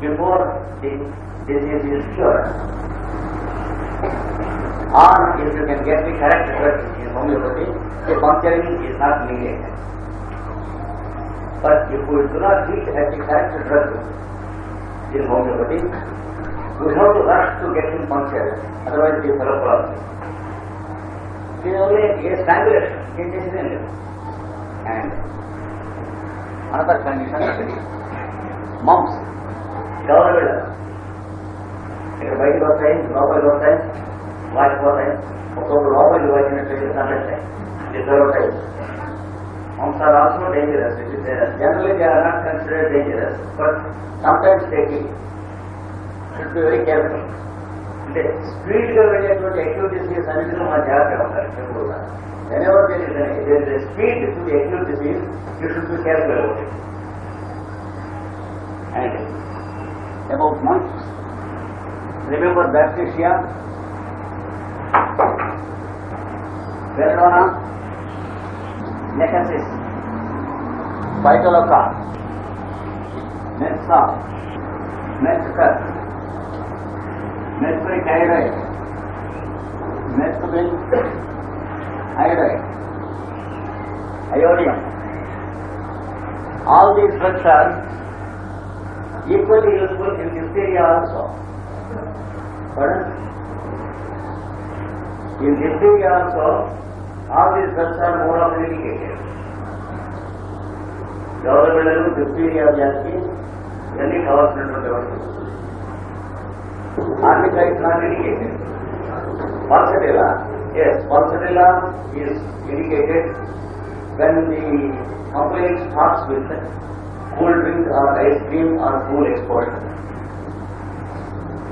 before the disease is cured. Or if you can get the correct drug in homeopathy, the puncturing is not needed. But if we do not treat at the correct drug in homeopathy, we have to rush to get him punctured, otherwise the fellow collapses. It is only a strangulation, it is in it. And another condition, is mumps, గౌరవ ఇక్కడ బయటకు వస్తాయి లోపలికి వస్తాయి వాటిపోతాయి ఒక్కొక్క లోపలికి వచ్చినట్టు సందర్శాయి ఇద్దరు ఉంటాయి Monks are also dangerous. It is, uh, generally they are not considered dangerous, but sometimes they kill. Should be very careful. అంటే స్పీడ్ గా వెళ్ళేటువంటి అక్యూట్ డిసీజ్ అనేది మన జాగ్రత్తగా ఉండాలి ఎక్కువగా whenever there is a, there is a speed to the acute disease, you should be careful about months. Remember Baptisia, Belladonna, Necasis, Vitaloca, Mensa, Mexican, Mexican iodide, Mexican iodide, iodium. All these drugs are equally useful in this area also. Pardon? In this area also, all these drugs are more often indicated. ಯಾವುದರಲ್ಲೂ diphtheria the ಎಲ್ಲಿ covers ನಡೆದು ಆರ್ಥಿಕ not indicated ಸ್ಪಾನ್ಸರಿಲ್ಲ S ಸ್ಪಾನ್ಸರಿಲ್ಲ is indicated when the complaint starts with cool drinks or ice cream are food exposure.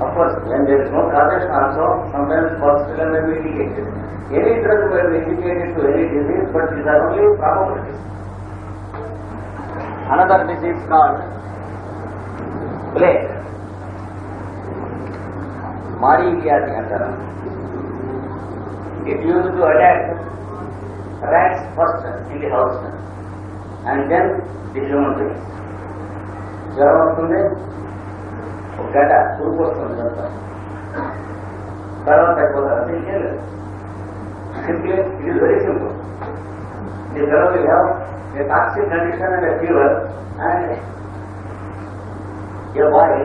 Of course, when there is no congestion also, sometimes foxtail may be indicated. Any drug may be indicated to any disease, but these are only probabilities. Another disease called plague. Malaria cancer. It used to attack rats first in the house and then the human beings. జ్వరం వస్తుంది ఒక గడ్డ చురుకు వస్తుంది గంట తర్వాత అయిపోతారు. అంటే ఏం లేదు. Simply it is very simple the fellow will have a toxic condition and fever and your body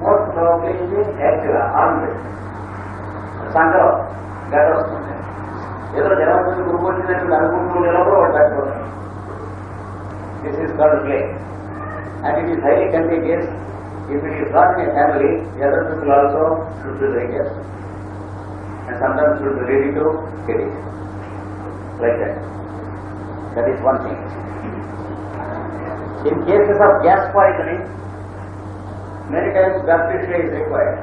most probably active active, armed. గడ వస్తుంది. ఏదో జనాభా గ్రూప్ వచ్చినట్టు అనుకుంటూ ఉండేటప్పుడు వాడు తగ్గిపోతాడు this is called play and it is highly contagious if it is not in a family the other people also should be very careful and sometimes should be ready to get it like that that is one thing in cases of gas poisoning many times bacteria is required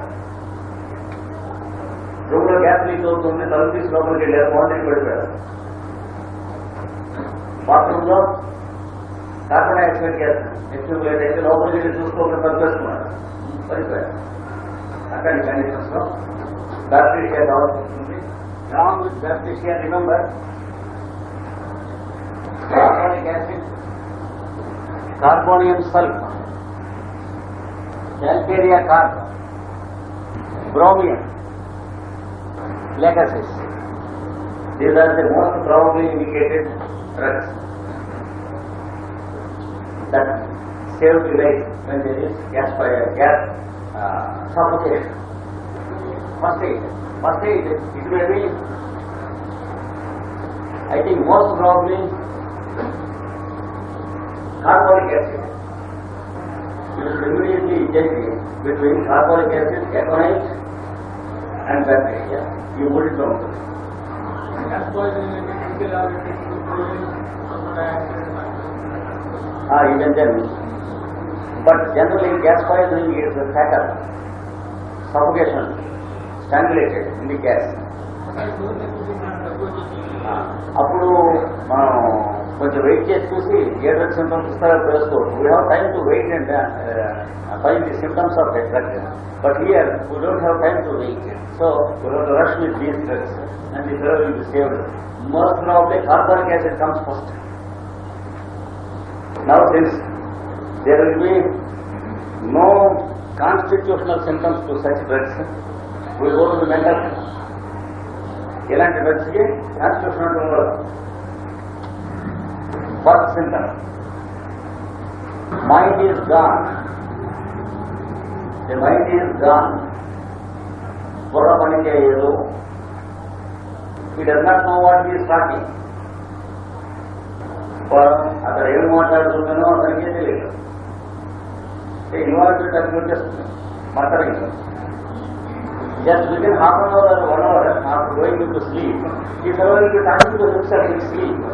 రూమ్లో gas leak అవుతుంది తలుపు తీసి లోపలికి వెళ్ళారు model పడిపోయారు బాత్రూంలో carbon dioxide gas ఎక్కువ late అయితే లోపలికి వెళ్ళి చూసుకోకుండా తగ్గేస్తున్నారు పడిపోయారు అక్కడి కండిషన్స్ లో బ్యాక్టీరియా కావాల్సి వస్తుంది wrong with bacteria remember carbonic acid carbonium sulph calcaria carbon, bromine, legacies. These are the most probably indicated drugs save the when there is gas fire, gas uh, suffocation. First aid. First aid, it may be, I think most probably carbonic acid. You should immediately inject it between carbonic acid, aconite and bacteria. You put it down. gas poisoning and chemical allergies to protein, Ah, tell me. But generally gas poisoning is fatal. Suffocation, strangulated in the gas. ఆ, అప్పుడు మనం కొంచెం wait చేసి చూసి ఏ drug symptoms ఇస్తారో తెలుసుకోవచ్చు we have time to wait and find the symptoms of that drug but here we don't have time to wait so we have to rush with these drugs and the drug will be saved most probably carbonic acid comes first Now since there will be no constitutional symptoms to such drugs we go to mental ఇలాంటి drugs కి constitution ఉండదు first symptom mind is gone the mind is gone బుర్ర పని చేయదు he does not know what is talking అతను ఏం మాట్లాడుతున్నానో అతనికే తెలియదు ఇన్వాల్వ్మెంట్ అది వచ్చేస్తుంది మాట్లాడింది just within half an hour one hour after going to sleep ఈ సెలవులకి talking to himself in sleep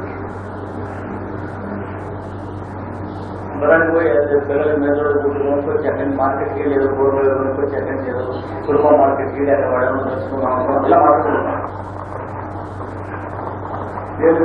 బరానికి పోయి పిల్లల మెదడు గుడ్డు కొనుక్కొచ్చి అక్కడి మార్కెట్కి వెళ్ళి ఏదో కూరలు కొనుక్కొచ్చి అక్కడి నుంచి ఏదో కుటుంబ మార్కెట్కి వెళ్ళి అక్కడ వాడడం తెచ్చుకున్నాం ఇలా మాట్లాడుకుంటాం నేను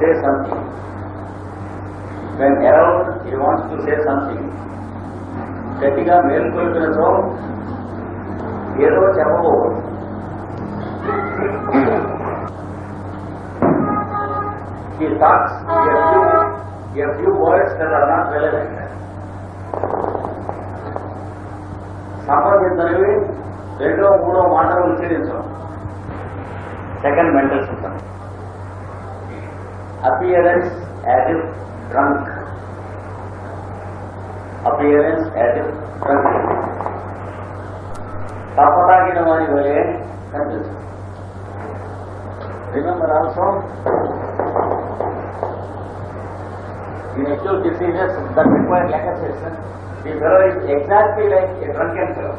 say something. When aroused, he wants to say something. గట్టిగా మేల్కొల్పినతో ఏదో చెప్పబోదు He talks a few, a few words that are not relevant. సంబంధించినవి రెండో మూడో మాటలు ఉచ్చరించడం second mental system appearance as if drunk. Appearance as if drunk. Tapatagido mari vole conduct. Remember also, in actual diseases that require lack assistance, the fellow is exactly like a drunken fellow.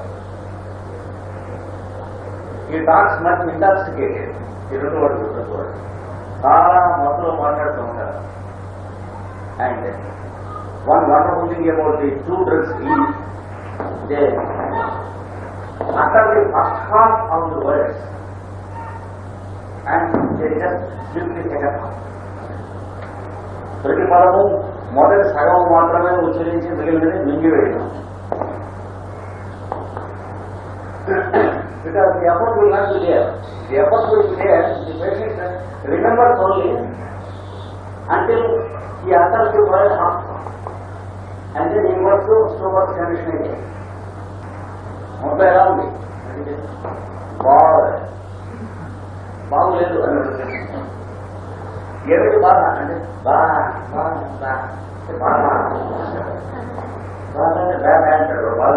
He talks much intoxicated. He doesn't know what is the word. చాలా మొత్తంలో మాట్లాడుతూ ఉంటారు and one wonderful thing about the two drugs ఈ they after the first half of the words and they just simply take up. ప్రతి పదము మొదటి సగం మాత్రమే ఉచ్చరించి మిగిలినది మింగివేయడం because the effort will not be there. The effort will be there, the patient remembers only until he utters the word half and then he goes to stomach condition again. మొత్తం ఎలా ఉంది బాగుంది బాగులేదు అని ఏమిటి బాధ అంటే బాధ బాధ బాధ బాధ బాధ అంటే బాధ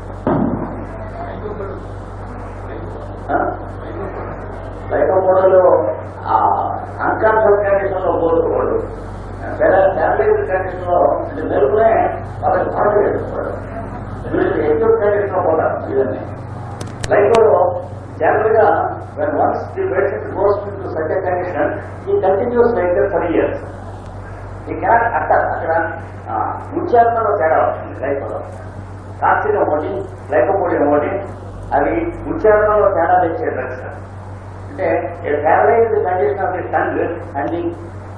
ఫ్యామిలీ కండిషన్లో అంటే వాళ్ళకి పడలేదు వీళ్ళకి ఎక్కువ కండిషన్లో కూడా ఇవన్నీ. లైక్ జనరల్గా when once the patient goes into such a condition, he continues like that for years. He cannot అక్కడ అక్కడ ఉచ్చారణలో తేడా వస్తుంది లైకోలో కాల్సిన ఒకటి లైకోపోడి ఒకటి అవి ఉచ్చారణలో తేడా తెచ్చే డ్రగ్స్ అంటే paralyse condition of the tongue and the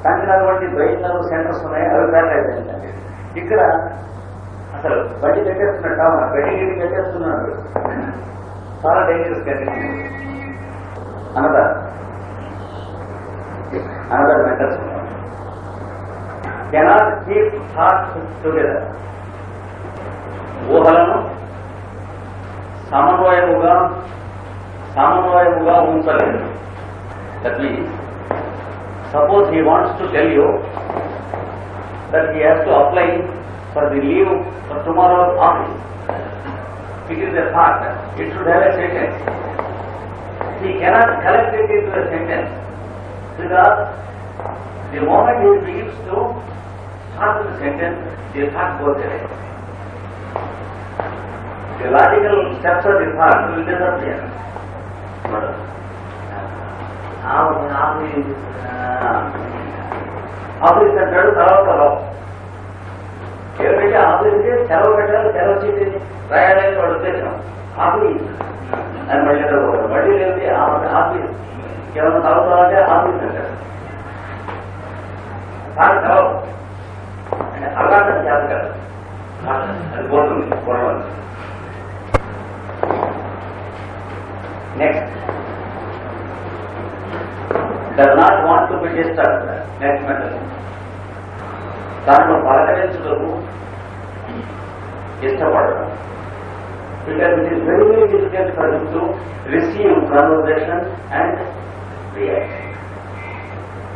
tongue నటువంటి brain centres ఉన్నాయి అవి ప్యారలైజ్ ఇక్కడ అసలు బండి కట్టేస్తున్నాడు బండి గిడి కట్టేస్తున్నాడు చాలా dangerous condition another another mentals cannot keep thoughts together ఊహలను సమన్వయముగా సమన్వయముగా ఉంచలేదు. That means Suppose he wants to tell you that he has to apply for the leave for tomorrow's office. It is a thought. It should have a sentence. He cannot collect it into a sentence because the moment he begins to start the sentence, the thought goes away. The logical steps of the thought will disappear. Office అంటాడు తర్వాత రావు ఏమిటంటే ఆఫీస్కి సెలవు పెట్టాలి సెలవు చీటి రాయాలని వాడు ఉద్దేశం ఆఫీస్ అని మళ్ళీ చదువుకోవాలి మళ్ళీ లేకపోతే ఆఫీస్ కేవలం చదువుతామంటే ఆఫీస్ అంటారు కానీ సెలవు అంటే అలాంటి చేత కాదు అది పోతుంది పొడవాలి next does not want to be disturbed. Next mental. దాంట్లో పలకరించుటకు ఇష్టపడడం because it is very very difficult for him to receive conversation and react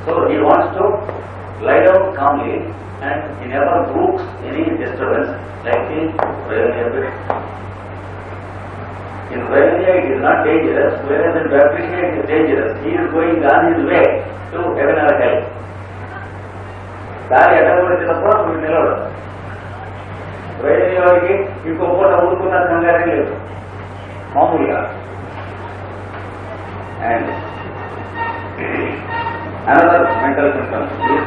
so he wants to lie down calmly and he never brooks any disturbance like the In Vairak is not dangerous, whereas in Baptishiak is dangerous. He is going on his way to heaven or hell. ದಾರಿ ಅಡ್ಡಗೊಳಿಸಿದಪ್ಪ ನೀವು ನಿಲ್ಲೋಣ ವೈದ್ಯವಾಗಿ ಇಂಕೊಬ್ಬನ ಹುಡುಕುನ ಸಂಗಾರಲ್ಲಿ ಮಾಮೂಲಿಯ And another mental symptom is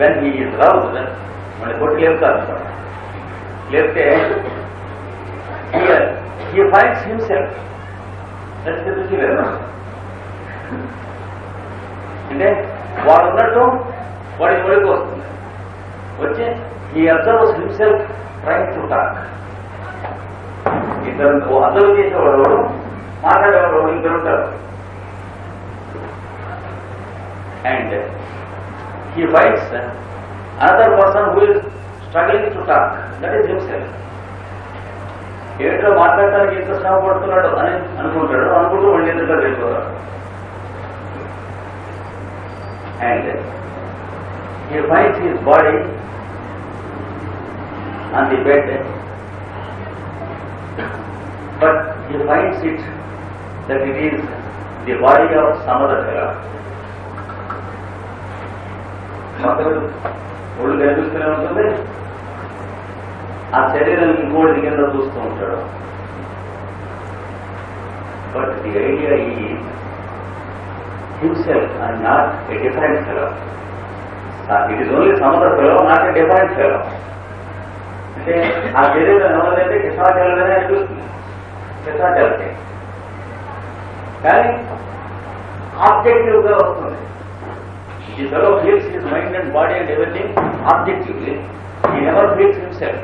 when he is roused మన కొట్టి లేపుతారు లేకపోతే he finds himself. That's the difficult అంటే వాడు ఉన్నట్టు వాడి ఒడికి వస్తుంది. వచ్చి ఈ observers himself train to talk ఇద్దరు అబ్జర్వ్ చేసేవాడు వాడు మాట్లాడేవాడు వాడు ఇద్దరు ఉంటారు. And he finds another person who is struggling to talk. That is himself. ఏంటో మాట్లాడటానికి ఎంత శ్రమ పడుతున్నాడు అని అనుకుంటాడు అనుకుంటూ మళ్ళీ ఎందుకు వెళ్ళిపోతాడు and he finds his body on the bed but he finds it that it is the body of some other fellow మొత్తం ఒళ్ళు కనిపిస్తూనే ఉంటుంది. ఆ శరీరం ఇంకోటి కింద చూస్తూ ఉంటాడు. But the idea he himself and not a different fellow it is only సముద్ర fellow not a different fellow అంటే ఆ శరీరం ఎవరైతే కృష్ణాచలనే చూస్తుంది. కృష్ణాచలకే కానీ ఆబ్జెక్టివ్గా వస్తుంది. The fellow feels his mind and body and everything objectively. He never feels himself.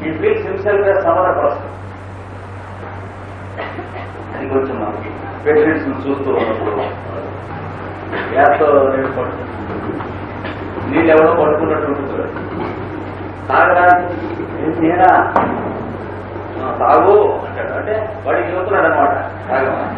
He feels himself as some other person. అది కొంచెం మనకి పేషెంట్స్ చూస్తూ ఉన్నప్పుడు గ్యాస్తో నేను పట్టు నీళ్ళు ఎవడో పట్టుకున్నట్టు ఉంటుంది తాగరా నేనా "ఆ, తాగు అంటాడు అంటే వాడికి చెబుతున్నాడు అనమాట తాగమని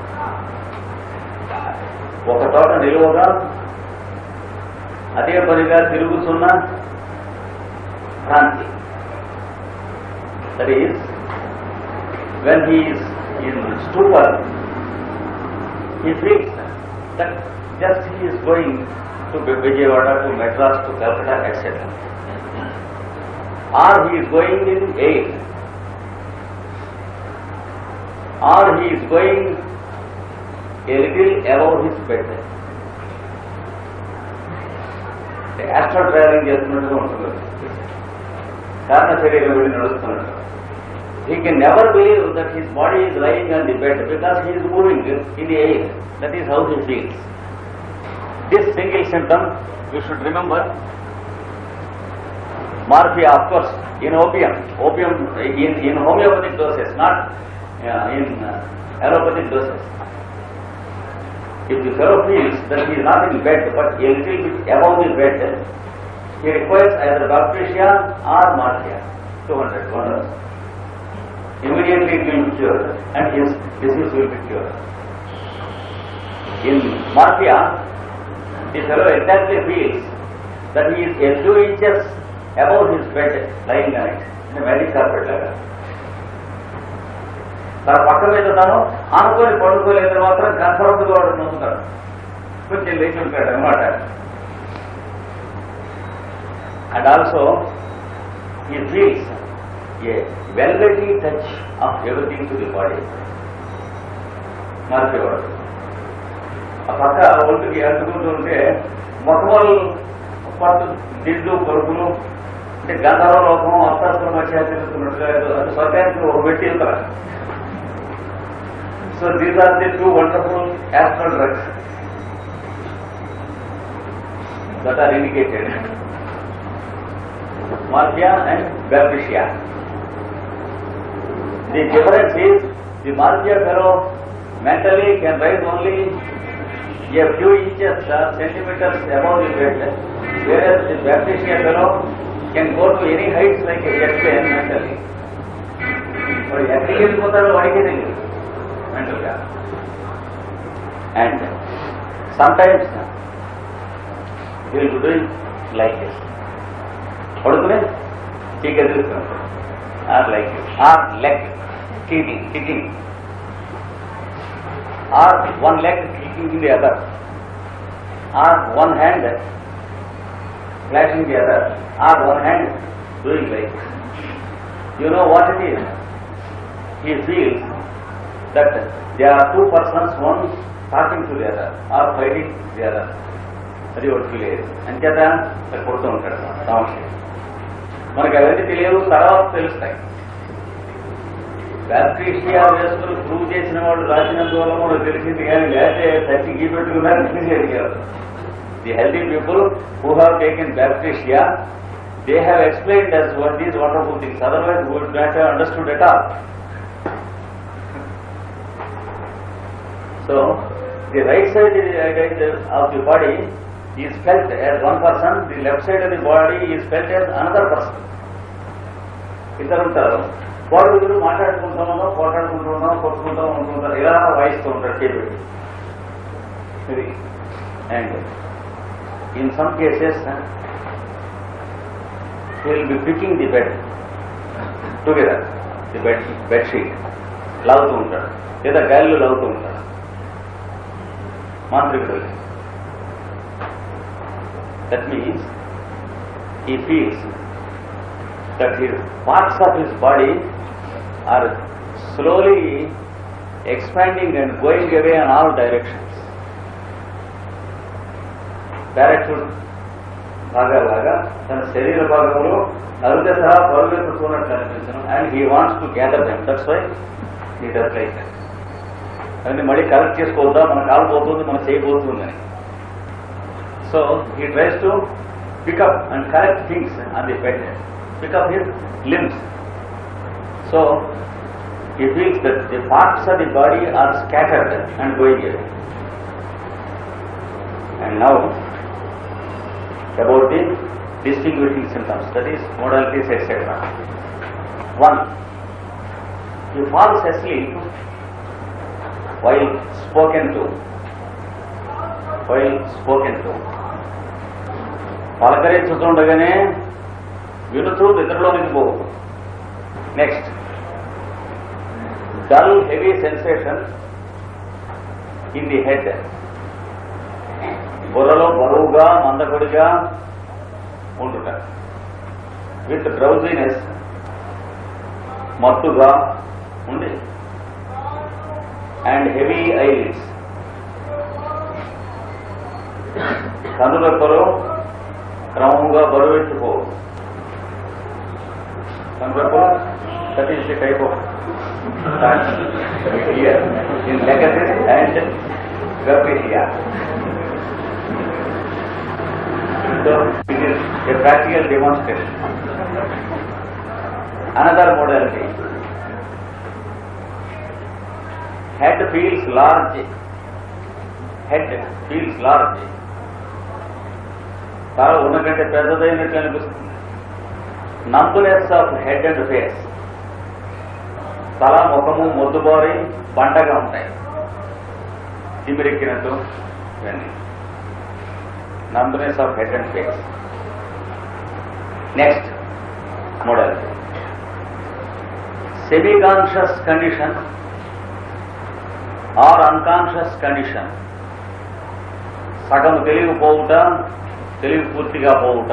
ఒక చోట నిలువగా అదే పనిగా తిరుగుతున్న భ్రాంతి that is when he is in stupor he feels that just he is going to Vijayawada, to Madras, to Calcutta, etc. Or he is going in air. Or he is going a little above his bed. Astral travelling చేస్తున్నట్టుగా ఉంటుంది కారణ శరీరం వెళ్ళి నడుస్తున్నట్టు he can never believe that his body is lying on the bed because he is moving in the air. That is how he feels. This single symptom, you should remember, morphia, of course, in opium, opium in, in homeopathic doses, not uh, in uh, allopathic doses. If the fellow feels that he is not in bed but a little bit above the bed, he requires either bacteria or morphia, 200 dollars. Immediately it will be cured and his disease will be cured. In morphia, the fellow exactly feels that he is a few inches above his bed lying on it, in a very carpet laga. తన పక్క మీద తను ఆనుకొని పడుకోలేదు మాత్రం గంధర్వుడు వాడు నొందుతాడు కొంచెం లేచి ఉంటాడు అనమాట and also he feels a velvety touch of everything to the body మార్చేవాడు ఆ పక్క ఒంటికి అంటుకుంటుంటే మొట్టమొదలు పట్టు దిడ్లు పరుపులు అంటే గంధర్వ లోకం అప్రాస్త్ర మధ్య తిరుగుతున్నట్టుగా స్వర్గానికి ఒక పెట్టి వెళ్తారు So these are the two wonderful astral drugs that are indicated. Marcia and Berbicia. The difference is the Marcia fellow mentally can rise only a few inches, uh, centimeters above the bed, whereas the Berbicia fellow can go to any heights like a jet plane mentally. और acting होता है वाड़ी के नहीं And sometimes you will do it like this. What is it? Figure this one. Or like this. Or leg kicking, kicking. Or one leg kicking in the other. Or one hand clashing the other. Or one hand doing like this. You know what it is? He feels that there are two persons, one talking to the other or fighting the other. అది ఒకటి feel అయ్యేది అంచేత ఇక్కడ కొడుతూ ఉంటాడు సమస్య మనకి అవన్నీ తెలియదు తర్వాత తెలుస్తాయి బ్యాప్టిస్టియా వేసుకుని ప్రూవ్ చేసిన వాళ్ళు రాసినందువల్ల కూడా తెలిసింది కానీ లేకపోతే చచ్చి గీ పెట్టుకున్నారు తెలిసేది కాదు the healthy people who have taken baptisia they have explained us what these wonderful things otherwise would not have understood at all So, the right side uh, uh, of the body is felt as one person, the left side of the body is felt as another person. ఇద్దరు ఉంటారు వాళ్ళు ఇద్దరు మాట్లాడుకుంటూ ఉన్నాం పోట్లాడుకుంటూ ఉన్నాం ఉంటుంటారు ఇలా వాయిస్తూ ఉంటారు చేపెట్టి ఇది and in some cases will be picking the bed together the bed bedsheet లాగుతూ ఉంటాడు లేదా గాలిలో లాగుతూ ఉంటాడు మాంత్రికుడు that means he feels that his parts of his body are slowly expanding and going away in all directions. Parachute భాగాలాగా తన శరీర భాగంలో అరుగ సహా పరుగెత్తుకున్నట్టు and he wants to gather them that's why he does like అవన్నీ మళ్ళీ correct చేసుకోవద్దా మన కాలు పోతుంది మన చేయి పోతుందని so he tries to pick up and correct things on the bed pick up his limbs. So, he feels that the parts of the body are scattered and going away. And now, about the distinguishing symptoms, that is modalities, etc. One, he falls asleep while spoken to. While spoken to. పలకరించుతుండగానే వినుతూ నిద్రలోనికి పోవు next dull heavy sensation in the head బుర్రలో బరువుగా మందకొడిగా ఉండుట. With drowsiness మత్తుగా ఉండి. And heavy eyelids కనురెప్పలు క్రమంగా బరువెత్తుకో కనురెప్పలు that is the type of here in lachesis and గర్భిషియా So it is a practical demonstration. Another modality. Head feels large head feels large తల ఉన్నకంటే పెద్దదైనట్లు అనిపిస్తుంది numbness of head and face తల ముఖము మొద్దుబారి బండగా ఉంటాయి తిమిరెక్కినట్టు ఇవన్నీ numbness of head and face next model semi conscious condition or unconscious condition సగం తెలియకపోవుట తెలివి పూర్తిగా పోవుట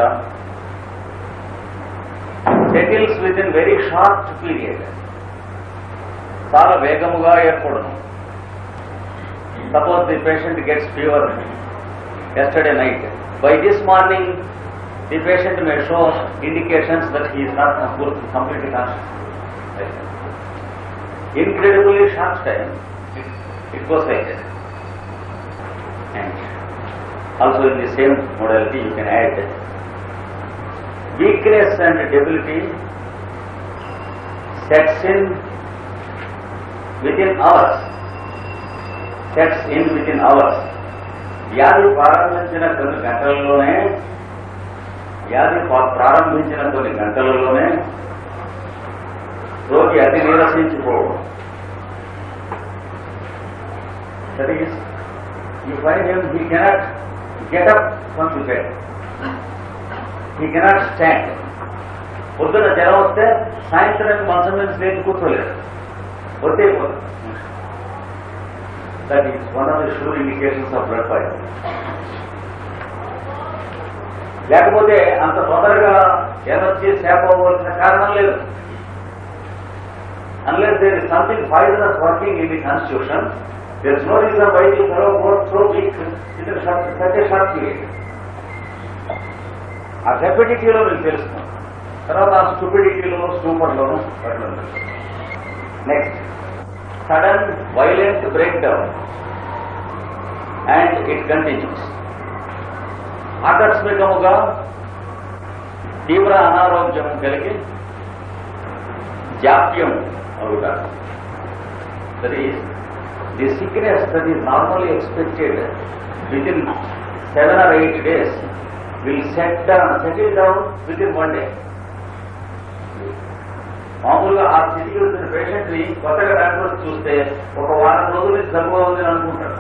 settles within very short period చాలా వేగముగా ఏర్పడను suppose the patient gets fever yesterday night by this morning the patient may show indications that he is not completely conscious incredibly short time it, it goes like that. And also in the same modality, you can add weakness and debility sets in within hours. Sets in within hours. వ్యాధి ప్రారంభించిన కొన్ని గంటలలోనే వ్యాధి పా- ప్రారంభించిన కొన్ని గంటలలోనే రోగి అతి నీరసించిపోవడం you he cannot get up from the bed. He cannot stand. పొద్దున జ్వరం వస్తే సాయంత్రం మంచం నుంచి నేను కూర్చోలేదు వద్దే పోదు that is one of the sure indications of blood poison లేకపోతే అంత తొందరగా ఎనర్జీ సేప్ అవ్వాల్సిన కారణం లేదు unless there is something poisonous working in the constitution there is no reason why the fellow got so weak it such a short period ఆ రెపిడిటీలో మీకు తెలుస్తుంది తర్వాత ఆ స్టూపిడిటీలో స్టూపర్లోను next sudden violent break down and it continues ఆకస్మికముగా తీవ్ర అనారోగ్యం కలిగి జాప్యం అవుట that is the sickness that is normally expected within seven or eight days will set down settle down within one day మామూలుగా ఆ స్థితికి వచ్చిన పేషెంట్ని కొత్తగా డాక్టర్ చూస్తే ఒక వారం రోజుల నుంచి జబ్బుగా ఉంది అని అనుకుంటాడు